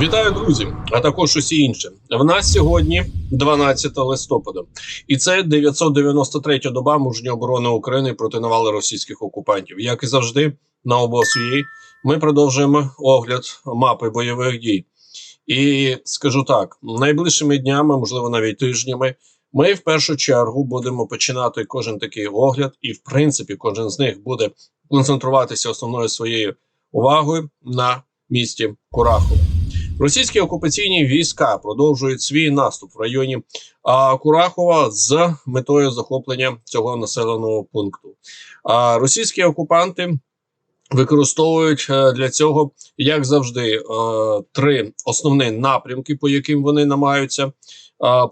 Вітаю, друзі, а також усі інші. В нас сьогодні 12 листопада, і це 993 доба мужньої оборони України проти навали російських окупантів. Як і завжди, на обосуї ми продовжуємо огляд мапи бойових дій. І скажу так: найближчими днями, можливо, навіть тижнями, ми в першу чергу будемо починати кожен такий огляд, і в принципі, кожен з них буде концентруватися основною своєю увагою на місті Курахово. Російські окупаційні війська продовжують свій наступ в районі а, Курахова з метою захоплення цього населеного пункту. А російські окупанти використовують е, для цього, як завжди, е, три основні напрямки, по яким вони намагаються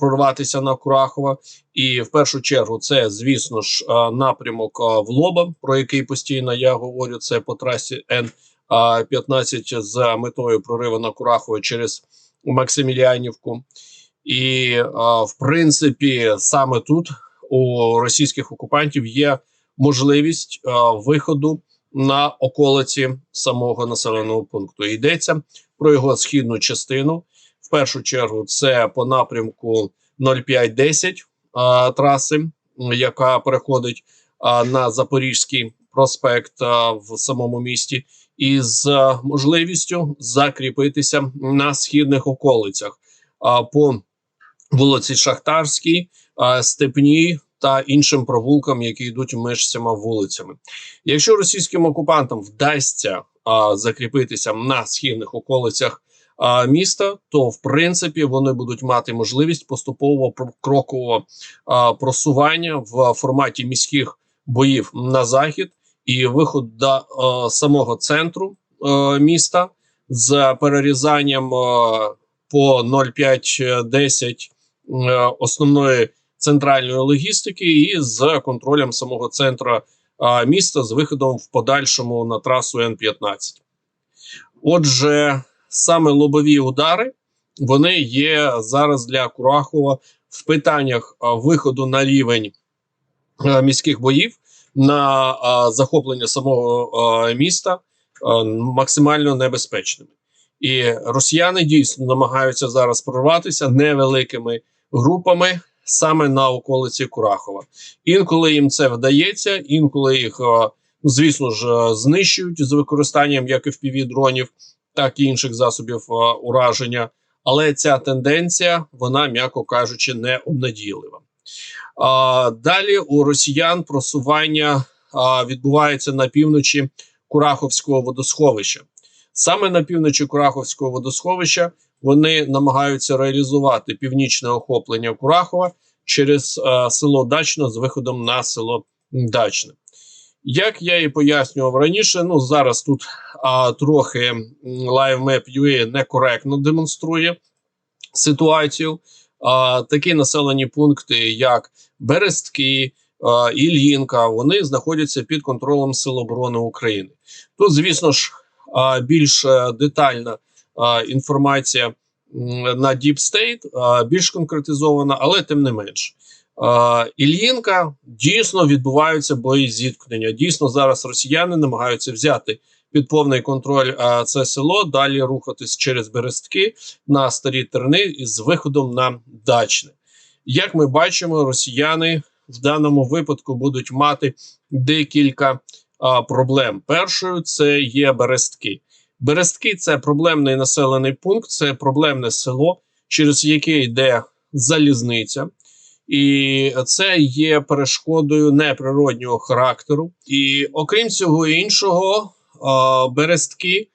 прорватися на Курахова. І в першу чергу це, звісно ж, е, напрямок в Лоба, про який постійно я говорю. Це по трасі Н. А 15 з метою прориву на Курахово через Максиміліанівку. І, в принципі, саме тут у російських окупантів є можливість виходу на околиці самого населеного пункту. Йдеться про його східну частину. В першу чергу, це по напрямку 0510 траси, яка переходить на Запорізький проспект в самому місті із е, можливістю закріпитися на східних околицях по вулиці Шахтарській, а, Степній та іншим провулкам, які йдуть між цими вулицями. Якщо російським окупантам вдасться закріпитися на східних околицях міста, то в принципі вони будуть мати можливість поступового крокового просування в форматі міських боїв на захід і виход до е, самого центру е, міста з перерізанням е, по 0,5-10 е, основної центральної логістики, і з контролем самого центру е, міста з виходом в подальшому на трасу Н-15. Отже, саме лобові удари вони є зараз для Курахова в питаннях е, виходу на рівень е, міських боїв на захоплення самого міста максимально небезпечними. І росіяни дійсно намагаються зараз прорватися невеликими групами саме на околиці Курахова. Інколи їм це вдається, інколи їх, звісно ж, знищують з використанням як fpv дронів, так і інших засобів ураження. Але ця тенденція, вона, м'яко кажучи, не обнадійлива. Далі у росіян просування відбувається на півночі Кураховського водосховища. Саме на півночі Кураховського водосховища вони намагаються реалізувати північне охоплення Курахова через село Дачне з виходом на село Дачне. Як я і пояснював раніше, ну зараз тут а, трохи LiveMap.ua некоректно демонструє ситуацію такі населені пункти, як Берестки, а, Ільїнка, вони знаходяться під контролем Сил оборони України. Тут, звісно ж, а, більш е, детальна а, інформація на Deep State, а, більш конкретизована, але тим не менш. А, Ільїнка дійсно відбуваються бої зіткнення. Дійсно, зараз росіяни намагаються взяти під повний контроль а, це село, далі рухатись через Берестки на старі терни із виходом на дачне. Як ми бачимо, росіяни в даному випадку будуть мати декілька а, проблем. Першою це є Берестки. Берестки це проблемний населений пункт, це проблемне село, через яке йде залізниця. І це є перешкодою неприроднього характеру. І окрім цього іншого, Берестки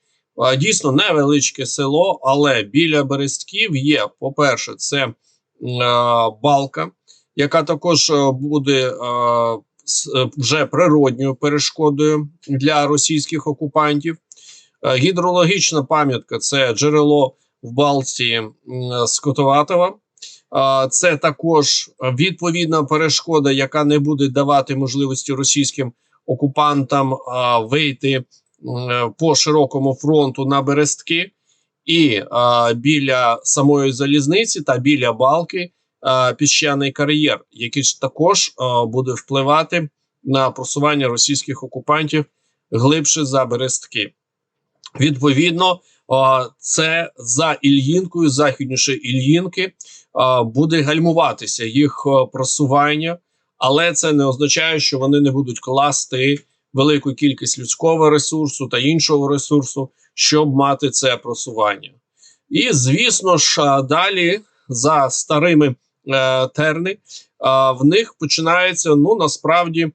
дійсно невеличке село, але біля Берестків є. По-перше, це балка, яка також буде вже природньою перешкодою для російських окупантів. Гідрологічна пам'ятка це джерело в балці Скотоватова. Це також відповідна перешкода, яка не буде давати можливості російським окупантам вийти по широкому фронту на Берестки, і а, біля самої залізниці та біля балки а, піщаний кар'єр, який ж також а, буде впливати на просування російських окупантів глибше за Берестки. Відповідно, а, це за Ільїнкою, західніше Ільїнки, а, буде гальмуватися їх просування, але це не означає, що вони не будуть класти велику кількість людського ресурсу та іншого ресурсу, щоб мати це просування. І звісно ж, далі за старими е, терни, а, в них починається ну насправді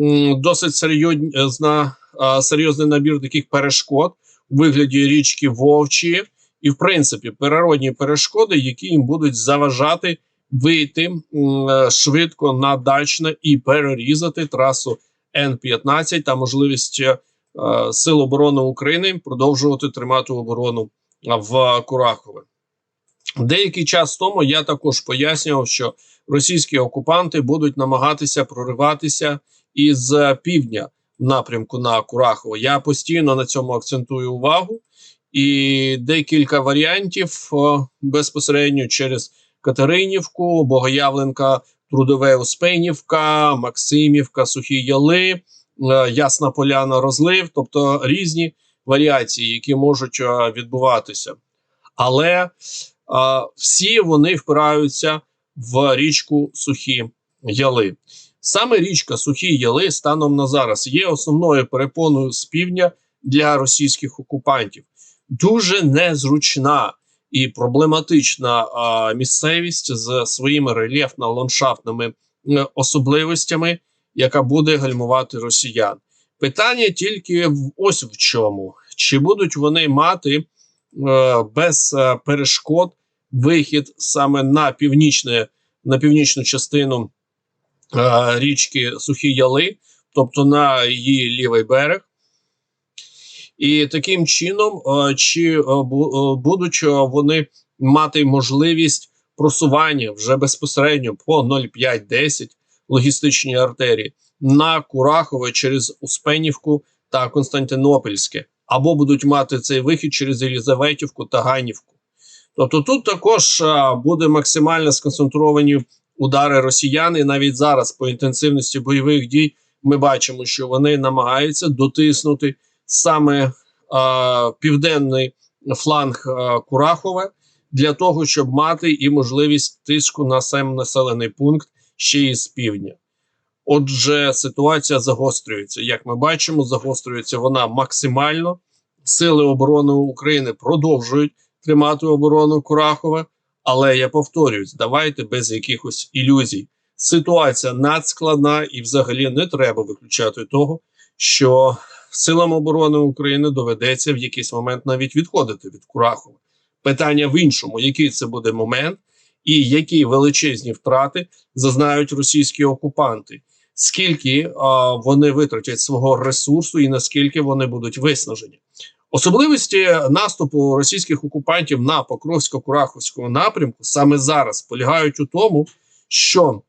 м, досить серйозна, а, серйозний набір таких перешкод у вигляді річки Вовчі, і, в принципі, природні перешкоди, які їм будуть заважати вийти м, е, швидко на дачне і перерізати трасу Н-15 та можливість е, Сил оборони України продовжувати тримати оборону в Курахове. Деякий час тому я також пояснював, що російські окупанти будуть намагатися прориватися із півдня в напрямку на Курахово. Я постійно на цьому акцентую увагу, і декілька варіантів о, безпосередньо через Катеринівку, Богоявленка, Трудове Успенівка, Максимівка, Сухі Яли, е, Ясна Поляна, Розлив, тобто різні варіації, які можуть е, відбуватися. Але е, всі вони впираються в річку Сухі Яли. Саме річка Сухі Яли станом на зараз є основною перепоною з півдня для російських окупантів. Дуже незручна і проблематична місцевість з своїми рельєфно-ландшафтними особливостями, яка буде гальмувати росіян. Питання тільки ось в чому: чи будуть вони мати е, без е, перешкод вихід саме на північне, на північну частину е, річки Сухі Яли, тобто на її лівий берег. І таким чином, е, чи е, е, будуть вони мати можливість просування вже безпосередньо по 0,5-10 логістичній артерії на Курахове через Успенівку та Константинопольське, або будуть мати цей вихід через Єлізаветівку та Ганівку. Тобто тут також буде максимально сконцентровані удари росіян, і навіть зараз по інтенсивності бойових дій ми бачимо, що вони намагаються дотиснути саме а, південний фланг а, Курахове для того, щоб мати і можливість тиску на сам населений пункт ще й з півдня. Отже, ситуація загострюється. Як ми бачимо, загострюється вона максимально. Сили оборони України продовжують тримати оборону Курахове. Але я повторююсь, давайте без якихось ілюзій. Ситуація надскладна і взагалі не треба виключати того, що силам оборони України доведеться в якийсь момент навіть відходити від Курахова. Питання в іншому, який це буде момент, і які величезні втрати зазнають російські окупанти, скільки а, вони витратять свого ресурсу і наскільки вони будуть виснажені. Особливості наступу російських окупантів на Покровсько-Кураховському напрямку саме зараз полягають у тому, що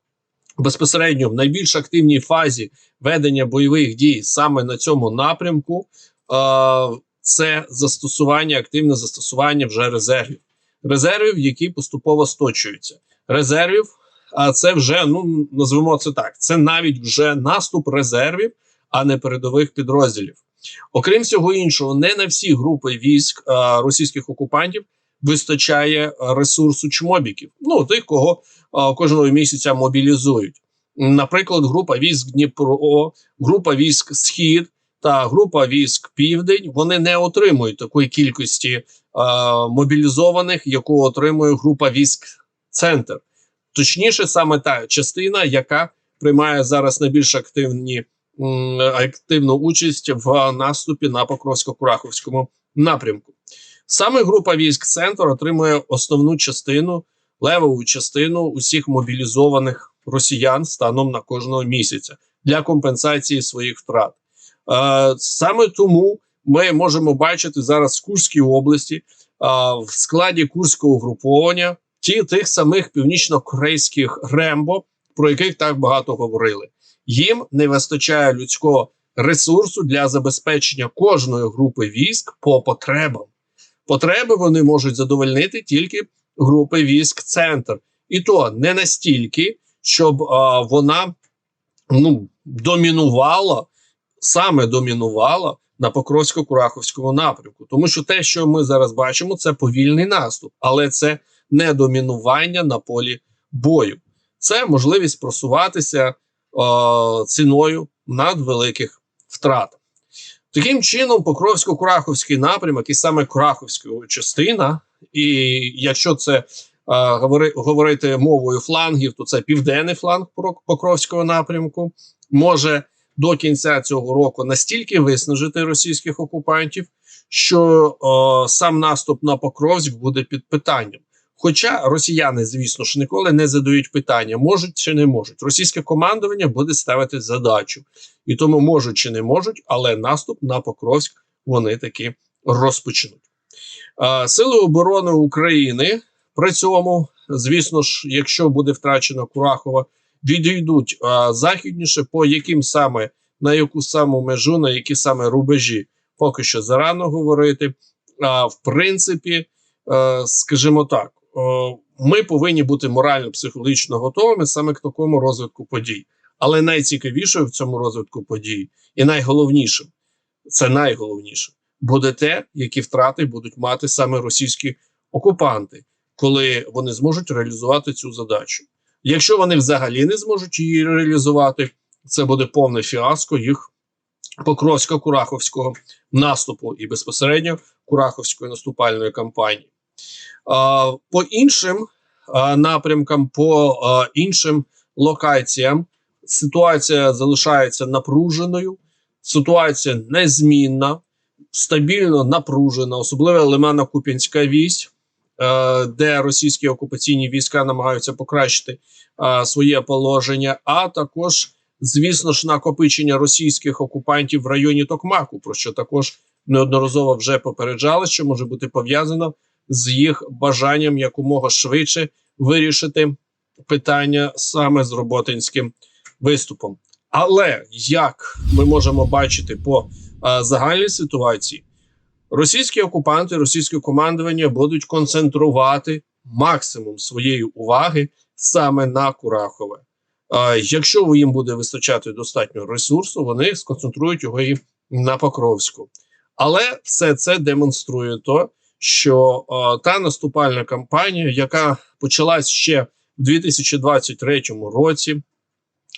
безпосередньо в найбільш активній фазі ведення бойових дій саме на цьому напрямку е, це застосування, активне застосування вже резервів, резервів, які поступово сточуються. Резервів, а це вже ну назвемо це так: це навіть вже наступ резервів, а не передових підрозділів. Окрім всього іншого, не на всі групи військ а, російських окупантів вистачає ресурсу чмобіків. Ну тих, кого кожного місяця мобілізують. Наприклад, група військ Дніпро, група військ Схід та група військ Південь вони не отримують такої кількості а, мобілізованих, яку отримує група військ Центр. Точніше, саме та частина, яка приймає зараз найбільш активні м, активну участь в наступі на Покровсько-Кураховському напрямку. Саме група військ Центр отримує основну частину, левову частину усіх мобілізованих росіян станом на кожного місяця для компенсації своїх втрат. Е, саме тому ми можемо бачити зараз в Курській області е, в складі Курського угруповання ті тих самих північно-корейських Рембо, про яких так багато говорили. Їм не вистачає людського ресурсу для забезпечення кожної групи військ по потребам. Потреби вони можуть задовольнити тільки групи військ центр, і то не настільки, щоб а, вона ну домінувала, саме домінувала на Покровсько-Кураховському напрямку, тому що те, що ми зараз бачимо, це повільний наступ, але це не домінування на полі бою, це можливість просуватися е, ціною надвеликих втрат. Таким чином, Покровсько-Кураховський напрямок, і саме Кураховська частина, і якщо це е, говори, говорити мовою флангів, то це південний фланг Пок- Покровського напрямку, може до кінця цього року настільки виснажити російських окупантів, що е, сам наступ на Покровськ буде під питанням. Хоча росіяни, звісно ж, ніколи не задають питання, можуть чи не можуть. Російське командування буде ставити задачу, і тому можуть чи не можуть, але наступ на Покровськ вони таки розпочнуть. Сили оборони України при цьому, звісно ж, якщо буде втрачено Курахова, відійдуть західніше, по яким саме на яку саму межу, на які саме рубежі, поки що зарано говорити. А в принципі, е, скажімо так, ми повинні бути морально-психологічно готовими саме к такому розвитку подій. Але найцікавішою в цьому розвитку подій, і найголовнішим, це найголовніше, буде те, які втрати будуть мати саме російські окупанти, коли вони зможуть реалізувати цю задачу. Якщо вони взагалі не зможуть її реалізувати, це буде повне фіаско їх Покровсько-Кураховського наступу і безпосередньо Кураховської наступальної кампанії. По іншим напрямкам, по іншим локаціям ситуація залишається напруженою, ситуація незмінна, стабільно напружена, особливо Лимано-Куп'янська вісь, е, де російські окупаційні війська намагаються покращити е, своє положення, а також, звісно ж, накопичення російських окупантів в районі Токмаку, про що також неодноразово вже попереджали, що може бути пов'язано з їх бажанням якомога швидше вирішити питання саме з роботинським виступом. Але як ми можемо бачити по е, загальній ситуації, російські окупанти, російське командування будуть концентрувати максимум своєї уваги саме на Курахове. Е, якщо їм буде вистачати достатньо ресурсу, вони сконцентрують його і на Покровську. Але все це демонструє то, що е, та наступальна кампанія, яка почалась ще в 2023 році,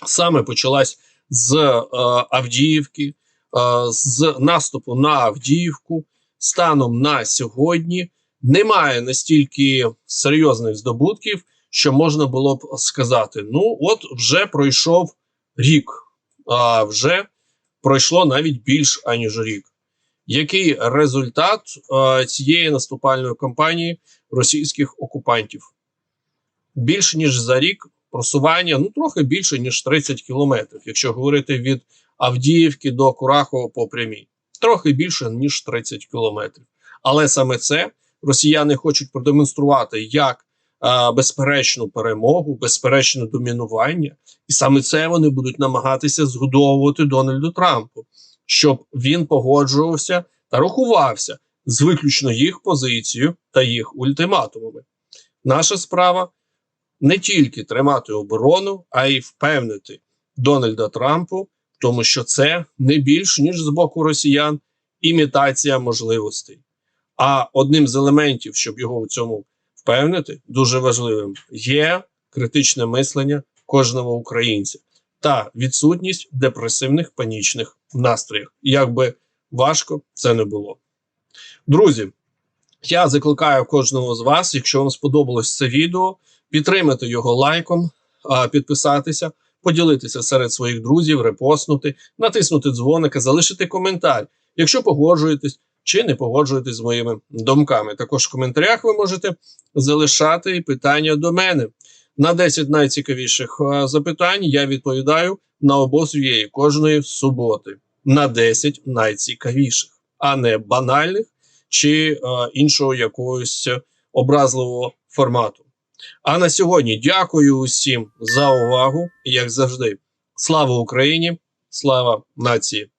саме почалась з е, Авдіївки, е, з наступу на Авдіївку, станом на сьогодні немає настільки серйозних здобутків, що можна було б сказати: ну, от вже пройшов рік, а вже пройшло навіть більш аніж рік. Який результат е, цієї наступальної кампанії російських окупантів? Більше ніж за рік просування, ну трохи більше ніж 30 кілометрів, якщо говорити від Авдіївки до Курахова по прямій, трохи більше ніж 30 кілометрів. Але саме це росіяни хочуть продемонструвати як е, безперечну перемогу, безперечне домінування, і саме це вони будуть намагатися згодовувати Дональду Трампу, щоб він погоджувався та рахувався з виключно їх позицією та їх ультиматумами. Наша справа не тільки тримати оборону, а й впевнити Дональда Трампу, тому що це не більш ніж з боку росіян імітація можливостей. А одним з елементів, щоб його в цьому впевнити, дуже важливим є критичне мислення кожного українця та відсутність депресивних панічних настроїв, як би важко це не було. Друзі, я закликаю кожного з вас, якщо вам сподобалось це відео, підтримати його лайком, підписатися, поділитися серед своїх друзів, репостнути, натиснути дзвоника, залишити коментар, якщо погоджуєтесь чи не погоджуєтесь з моїми думками. Також в коментарях ви можете залишати питання до мене. На 10 найцікавіших запитань я відповідаю на обозвієї кожної суботи. На 10 найцікавіших, а не банальних чи а, іншого якогось образливого формату. А на сьогодні дякую усім за увагу. І як завжди, слава Україні, слава нації.